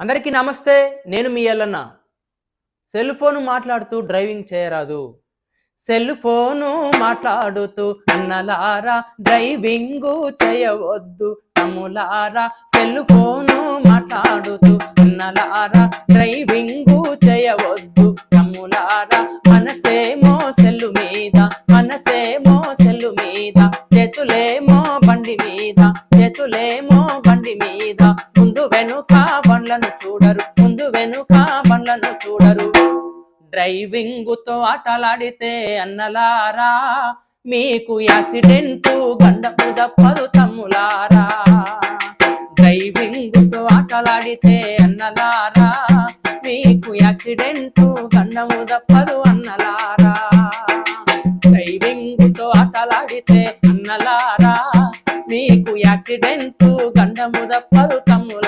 అందరికీ నమస్తే నేను మీ ఎల్లన్న. సెల్ ఫోన్ మాట్లాడుతూ డ్రైవింగ్ చేయరాదు. సెల్ ఫోను మాట్లాడుతూ అన్నలారా డ్రైవింగ్ చేయవద్దు తమ్ములారా. సెల్ ఫోను మాట్లాడుతూ అన్నలారా డ్రైవింగ్ చేయవద్దు తమ్ములారా. మనసేమో సెల్లు మీద మనసేమో సెల్లు మీద చేతులేమో బండి మీద. చేతులేమో బండి మీద. ముందు వెనుక బండ్లను చూడరు ముందు వెనుక బండ్లను చూడరు. డ్రైవింగ్తో ఆటలాడితే అన్నలారా మీకు యాక్సిడెంట్ గండపు దప్పదు తమ్ములారా. డ్రైవింగ్తో ఆటలాడితే అన్నలారా మీకు యాక్సిడెంట్ గండము దప్పదు అన్నలారా. డ్రైవింగ్తో ఆటలాడితే అన్నలారా మీకు యాక్సిడెంట్ గండము దప్పదు తమ్ములారా